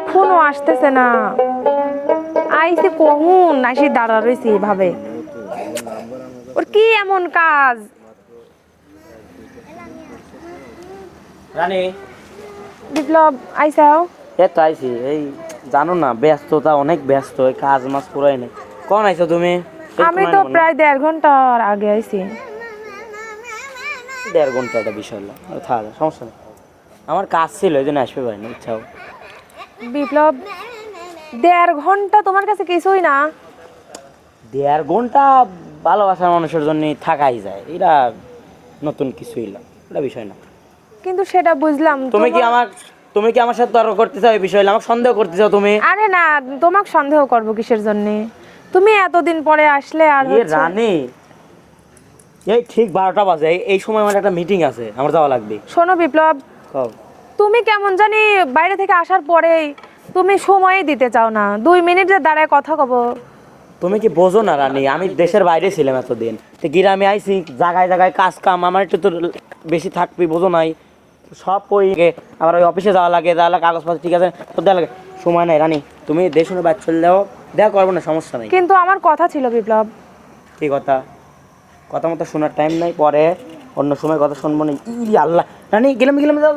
এখনও আসতেছে না। আইসে কহুন আসি দাঁড়া রয়েছে এভাবে। ওর কি এমন কাজ? রানী। বিপ্লব আইসাও? এ তো আইছি এই জানো না ব্যস্ততা অনেক ব্যস্ত এই কাজ মাস পুরাই নেই। কখন আইছো তুমি? আমি তো প্রায় দেড় ঘণ্টার আগে আইছি। দেড় ঘণ্টা একটা বিষয় হলো থাক সমস্যা নেই আমার কাজ ছিল এই জন্য আসবে পারিনি ইচ্ছাও বিপ্লব দেড় ঘণ্টা তোমার কাছে কিছুই না। দেড় ঘণ্টা ভালোবাসার মানুষের জন্য থাকাই যায় এটা নতুন কিছুই না এটা বিষয় না। কিন্তু সেটা বুঝলাম তুমি কি আমার তুমি কি আমার সাথে তর্ক করতে চাও এই বিষয়ে? আমাকে সন্দেহ করতে চাও তুমি? আরে না তোমাকে সন্দেহ করব কিসের জন্য? তুমি এতদিন পরে আসলে আর এ হচ্ছে- রানী এই ঠিক বারোটা বাজে এই- এই সময় আমার একটা মিটিং আছে আমার যাওয়া লাগবে। শোনো বিপ্লব। কও। তুমি কেমন জানি বাইরে থেকে আসার পরেই তুমি সময়ই দিতে চাও না। দুই মিনিট দাঁড়ায় কথা কব। তুমি কি বোঝো না রানী? আমি দেশের বাইরে ছিলাম এতদিন। তো গ্রামে আইছি জায়গায় জায়গায় কাজ কাম আমার একটু তো বেশি থাকবি বোঝো নাই। সব ওই আবার ওই অফিসে যাওয়া লাগে যাওয়া লাগে কাগজপত্র ঠিক আছে? তো দেওয়া লাগে। সময় নাই রানী। তুমি দেশ শুনে বাইর চলে যাও দেখা করব না সমস্যা নেই। কিন্তু আমার কথা ছিল বিপ্লব। কি কথা? কথা মতো শোনার টাইম নাই পরে অন্য সময় কথা শুনব না। ই আল্লাহ। রানী গেলাম গেলাম যাও।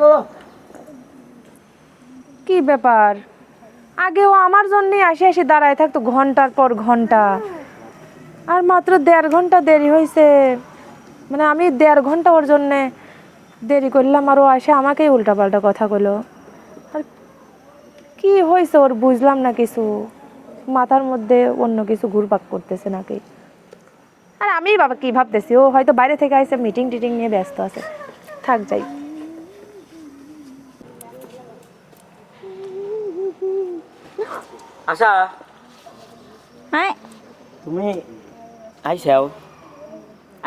কি ব্যাপার? আগেও আমার জন্যই আসে আসে দাঁড়ায় থাকতো ঘণ্টার পর ঘণ্টা। আর মাত্র দেড় ঘণ্টা দেরি হয়েছে মানে আমি দেড় ঘণ্টা ওর জন্যে দেরি করলাম আর ও আসে আমাকেই উল্টাপাল্টা কথা কইলো। আর কি হয়েছে ওর বুঝলাম না কিছু। মাথার মধ্যে অন্য কিছু ঘুরপাক করতেছে নাকি। আর আমি বাবা কি ভাবতেছি? ও হয়তো বাইরে থেকে আসে মিটিং টিটিং নিয়ে ব্যস্ত আছে। থাক যাই। আশা হ্যাঁ তুমি আইসাও।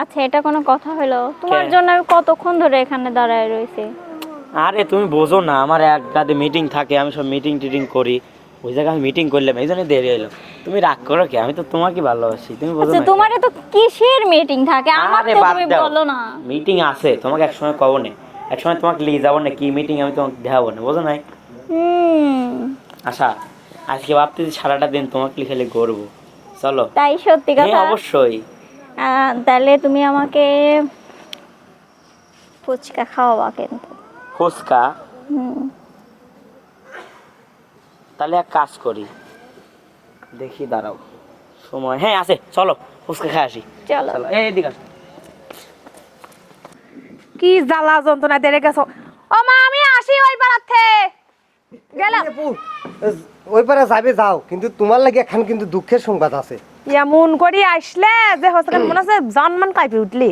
আচ্ছা এটা কোনো কথা হলো? তোমার জন্য আমি কতক্ষণ ধরে এখানে দাঁড়ায় রয়েছি? আরে তুমি বোঝো না আমার এক গাদে মিটিং থাকে আমি সব মিটিং টিটিং করি। ওই জায়গায় আমি মিটিং করলাম এই জন্য দেরি হলো। তুমি রাগ করো কি? আমি তো তোমাকে ভালোবাসি তুমি বোঝো আচ্ছা না তোমার তো কিসের মিটিং থাকে? আমার তো তুমি বলো না। মিটিং আছে তোমাকে এক সময় কব না। এক সময় তোমাকে নিয়ে যাব না কি মিটিং আমি তোমাকে দেখাবো না বোঝো নাই? হুম। আশা আজকে ভাবতেছি সারাটা দিন তোমাকে লিখে গড়বো চলো। তাই সত্যি হ্যাঁ কথা? অবশ্যই। তাহলে তুমি আমাকে ফুচকা খাওয়াবা কিন্তু। ফুচকা? হুম। তাহলে এক কাজ করি। দেখি দাঁড়াও। সময়। হ্যাঁ আছে। চলো ফুচকা খেয়ে আসি। চলো। চলো এই দিকে আসো। কি জ্বালা যন্ত্রণা দেরে গেছো? ও মা আমি আসি ওই পাড়াতে গেলাম। ওই পারে যাবে যাও। কিন্তু তোমার লাগে এখন কিন্তু দুঃখের সংবাদ আছে। এমন করি আসলে যে হচ্ছে মনে হচ্ছে জন্মান কাইপে উঠলি।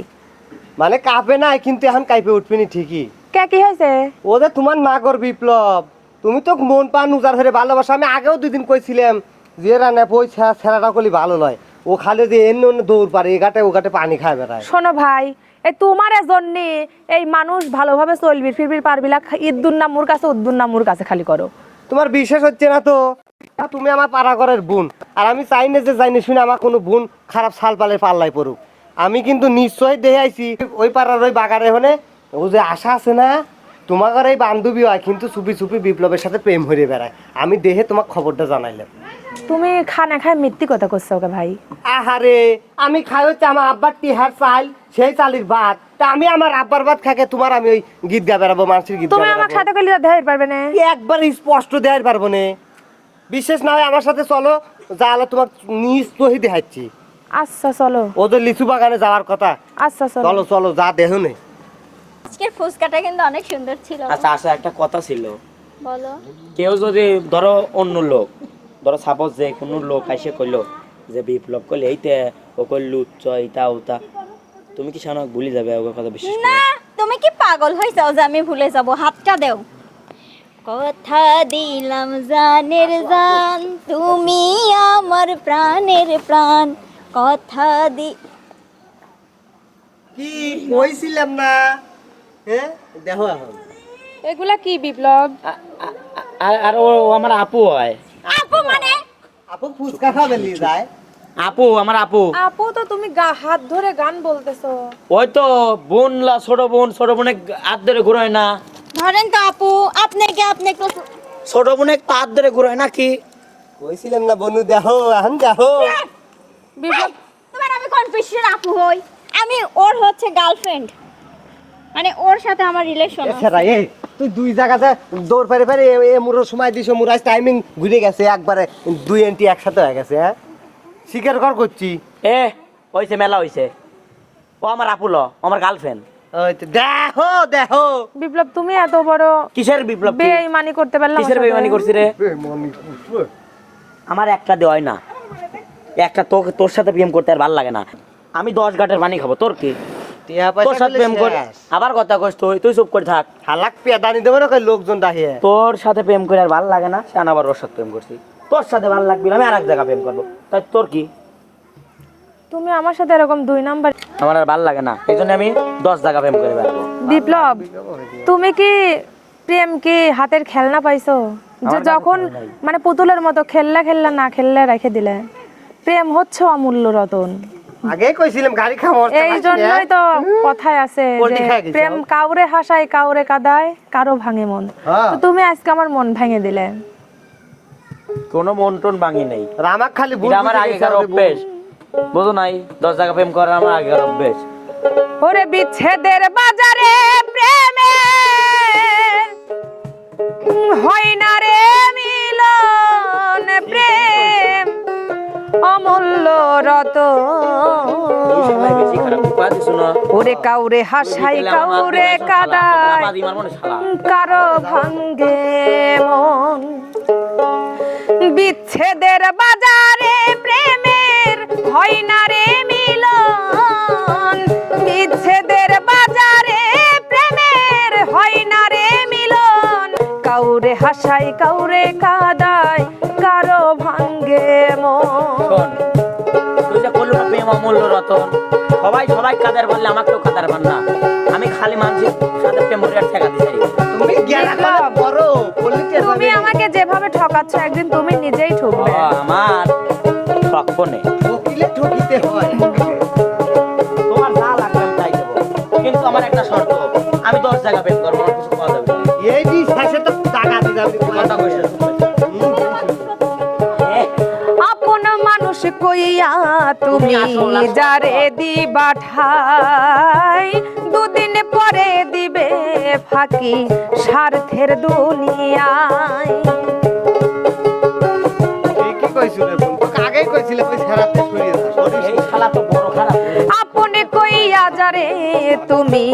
মানে কাঁপে নাই কিন্তু এখন কাঁপে উঠবিনি ঠিকই। কে কি হয়েছে? ও যে তোমার নাগর বিপ্লব তুমি তো মন পান উজার ভালোবাসা। আমি আগেও দুদিন কইছিলাম যে রান্না বই ছেঁড়াটা করলে ভালো নয়। ও খালে যে এন্য অন্য দৌড় পারে এ গাটে ও গাটে পানি খায় বেড়ায়। শোনো ভাই এই তোমার জন্য এই মানুষ ভালোভাবে চলবি ফিরবি পারবি না ইদ্দুর নামুর কাছে উদ্দুর নামুর কাছে খালি করো। তোমার বিশ্বাস হচ্ছে না তো? তুমি আমার পাড়াঘরের বোন। আর আমি চাই না যে যাই না শুনে আমার কোনো বোন খারাপ সাল পালে পাল্লাই পড়ুক। আমি কিন্তু নিশ্চয় দেখে আইছি ওই পাড়ার ওই বাগারে হলে ও যে আশা আছে না তোমার এই বান্ধবী হয় কিন্তু চুপি চুপি বিপ্লবের সাথে প্রেম হয়ে বেড়ায়। আমি দেহে তোমার খবরটা জানাইলাম। তুমি খানা খায় মিথ্যি কথা করছ ওকে ভাই। আহারে আমি খাই হচ্ছে আমার আব্বার টিহার চাল। সেই চালির ভাত তা আমি আমার আব্বার ভাত খাকে তোমার আমি ওই গীত গা বেড়াবো মানুষের গীত তুমি আমার সাথে করলে দেখতে পারবে না। একবার স্পষ্ট দেখার পারব না? বিশেষ না হয় আমার সাথে চলো যা হলো তোমার নিজ তহি দেখাচ্ছি। আচ্ছা চলো। ওদের লিচু বাগানে যাওয়ার কথা। আচ্ছা চলো। চলো চলো যা দেখো নে। আজকের ফুচকাটা কিন্তু অনেক সুন্দর ছিল। আচ্ছা আচ্ছা একটা কথা ছিল। বলো। কেউ যদি ধরো অন্য লোক ধরো সাপোজ যে কোনো লোক এসে কইলো যে বিপ্লব করলে এইতে ও করলু উচ্চ এইটা ওটা তুমি কি সানা ভুলে যাবে ওর কথা বিশ্বাস না তুমি কি পাগল হয়েছাও যে আমি ভুলে যাব? হাতটা দেও। কথা দিলাম জানের জান তুমি আমার প্রাণের প্রাণ। কথা দি কি কইছিলাম না? হ্যাঁ দেখো এখন। এগুলা কি বিপ্লব? আর ও ও আমার আপু হয়। আপু মানে? আপু ফুচকা খাবে নিয়ে যায়। আপু আমার আপু। আপু তো তুমি গা হাত ধরে গান বলতেছো। ওই তো বোন লা ছোট বোন ছোট বোনে হাত ধরে ঘুরায় না। ধরেন তো আপু আপনাকে আপনি একটু ছোট বোনে তার ধরে ঘুরায় নাকি কইছিলাম না বনু দেখো এখন দেখো। তোমার আমি কনফিউশন আপু হই? আমি ওর হচ্ছে গার্লফ্রেন্ড। মানে ওর সাথে আমার রিলেশন এই তুই দুই জায়গাতে দৌড় পারে পারে এ- এ মুরো সময় দিছ মুরাজ টাইমিং ঘুরে গেছে একবারে দুই এন্টি একসাথে হয়ে গেছে হ্যাঁ? স্বীকার কর করছি। এ হইছে মেলা হইছে। ও আমার আপুল আমার গার্লফ্রেন্ড দেখো দেখো। বিপ্লব তুমি এত বড় কিসের বিপ্লব কি? করতে পারলাম কিসের বেইমানি করছি রে? আমার একটা দেওয়াই না। একটা তোকে তোর সাথে প্রেম করতে আর ভালো লাগে না। আমি দশ ঘাটের পানি খাব তোর কি? টিয়া তোর সাথে প্রেম কর আবার কথা কস তুই তুই চুপ করে থাক। হালাক পেদানি দেবো না লোকজন দাহিয়ে তোর সাথে প্রেম করে আর ভালো লাগে না সে আবার ওর সাথে প্রেম করছি। তোর সাথে ভালো লাগবে আমি আর এক জায়গা প্রেম করব। তাই তোর কি? তুমি আমার সাথে এরকম দুই নাম্বার আমার আর ভালো লাগে না। এই জন্য আমি দশ জায়গা প্রেম করে বেড়াবো। বিপ্লব তুমি কি প্রেম কি হাতের খেলনা পাইছো? যে যখন মানে পুতুলের মতো খেললা খেললা না খেললে রেখে দিলে। প্রেম হচ্ছে অমূল্য রতন। আগেই কইছিলাম গাড়ি খাওয়া এই জন্যই তো কথায় আছে যে প্রেম কাউরে হাসায় কাউরে কাদায় কারও ভাঙে মন। হ্যাঁ। তো তুমি আজকে আমার মন ভেঙে দিলে। কোনো মন টন ভাঙি নেই। আমার খালি এটা আমার আগেকার অভ্যেস। বুঝো নাই দশ জায়গা প্রেম করার আমার আগেকার অভ্যেস। ওরে বিচ্ছেদের বাজারে প্রেমের হয় না রে মিলন প্রেম অমূল্য রত। ওরে কাউরে হাসাই কাউরে কাদায় কারও ভাঙ্গে মন। বিচ্ছেদের বাজারে প্রেমের হয় না রে মিলন। বিচ্ছেদের বাজারে প্রেমের হয় না রে মিলন। কাউরে হাসাই কাউরে কাদায়, কারও ভাঙ্গে মন। অমূল্য রতন, সবাই সবাই কাদের বললে আমাকেও কাদার বান না। আমি খালি মানসিক সাথে প্রেম তুমি আমাকে যেভাবে ঠকাচ্ছ একদিন তুমি নিজেই ঠকবে। আমার সক্ষণে উকিলে ঠকিতে হয়। তোমার যা লাগবে আমি তাই দেবো। কিন্তু আমার একটা শর্ত আমি দশ জায়গা প্রেম করব আমার কিছু কথা যাবে না। এই বিশ্বাসে তো টাকা দিলাম কথা কইছে আপন মানুষ কইয়া তুমি। যারে দিবা ঠাই দুদিন পরে দিবে ফাঁকি স্বার্থের দুনিয়ায়। খারাপ। আপনে কইয়া যারে তুমি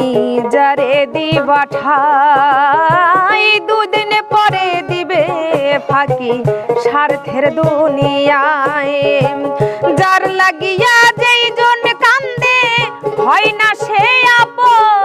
যারে দিবা ঠাই দুদিন পরে দিবে ফাঁকি স্বার্থের দুনিয়ায়। যার লাগিয়া যেই জন কান্দে হয় না সে আপন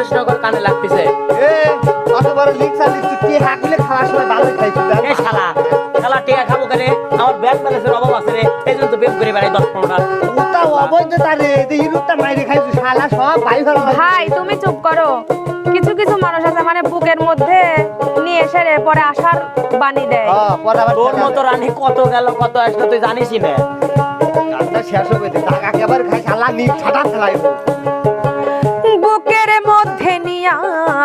করিস না কানে লাগতেছে। এ অত বড় লিখছা লিখছি? কি হাগুলে খাওয়ার সময় ভালো খাইছিল এই শালা শালা টিয়া খাব কেন? আমার ব্যাংক ব্যালেন্সের অভাব আছে রে এই জন্য তো প্রেম করে বেড়াই দশ পনেরোটা ওটা অবৈধ তারে এই ইরুটা মাইরে খাইছো শালা সব ভাই ভালো ভাই তুমি চুপ করো। কিছু কিছু মানুষ আছে মানে বুকের মধ্যে নিয়ে এসে পরে আসার বাণী দেয়। পরে আবার তোর মতো রানী কত গেল কত আসলো তুই জানিসই না। শেষ হবে টাকা কেবার খাই শালা নি ছাটা ফেলাইবো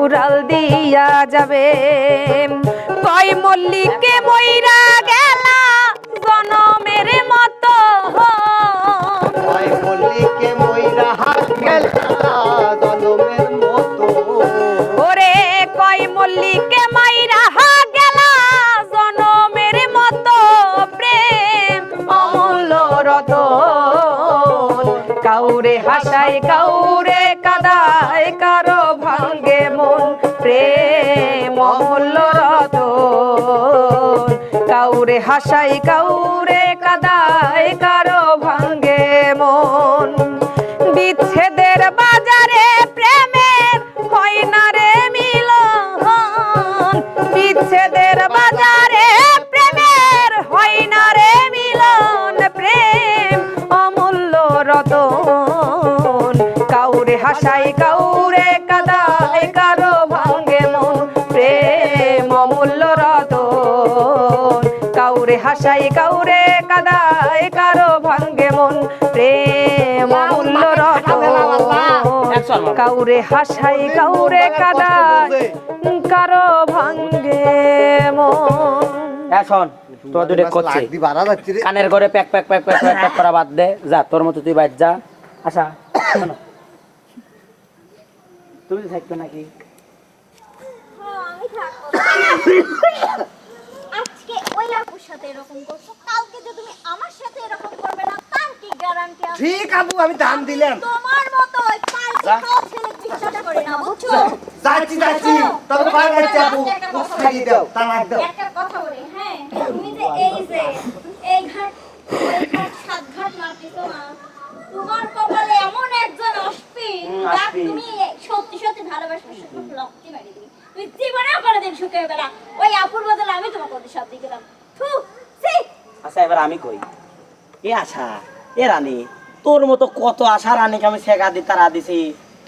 উড়াল দিয়া যাবে। কয় মল্লিকে মইরা গেলা জনমের কাউরে হাসাই, কাউরে কাদাই, কারও ভাঙ্গে মন। বিচ্ছেদের বাজারে প্রেমের হয় না রে মিলন। বিচ্ছেদের বাজারে প্রেমের হয় না রে মিলন। প্রেম অমূল্য রতন। কাউরে হাসাই, কাউরে হাসাই কাউরে কাদাই কারও ভাঙ্গে মন। প্রেম অমূল্য রতন। কাউরে হাসাই কাউরে কাদাই কারও ভাঙ্গে মন। হ্যাঁ শোন তোর দুটো করছে। লাগদি বাড়া যাচ্ছে রে। কানের ঘরে প্যাক প্যাক প্যাক প্যাক প্যাক করা বাদ দে। যা তোর মতো তুই বাইর যা। আশা তুমি থাকবে নাকি আমি থাকব আজকে ওই আপুর সাথে এরকম করছ? কালকে যে তুমি আমার সাথে এরকম করবে না তার কি গ্যারান্টি আছে? ঠিক আপু আমি দাম দিলাম। তোমার মতো ওই পাল্টি খাওয়া ছেলে বিশ্বাস করি না বুঝছ? যাচ্ছি যাচ্ছি। তবে পার যাচ্ছি আপু দিয়ে দাও তা দাও। একটা কথা বলি হ্যাঁ? তুমি যে এই যে এই ঘাট ওই ঘাট সাত ঘাট মারতেছো না তোমার কপালে এমন একজন আসবে যাক তুমি সত্যি সত্যি ভালোবাসবে শুধু দিবি। জীবনেও কোনোদিন সুখে হবে না। ওই আপুর বদলে আমি তোমাকে দিয়ে গেলাম আচ্ছা এবার আমি কই। এ আশা এ রানী, তোর মতো কত আশা রানীকে আমি শেখা দি, তারা দিছি।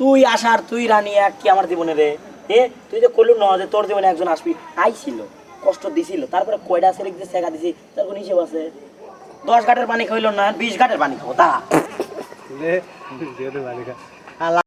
তুই আশার, তুই রানী এক কি আমার জীবনে রে? এ, তুই যে করলু না যে তোর জীবনে একজন আসবি, আইছিল, কষ্ট দিছিল, তারপরে কয়টা সেলিক যে শেখা দিছি, তার কোনো হিসেব আছে? দশ ঘাটের পানি খাইলো না, বিশ ঘাটের পানি খাব, তা?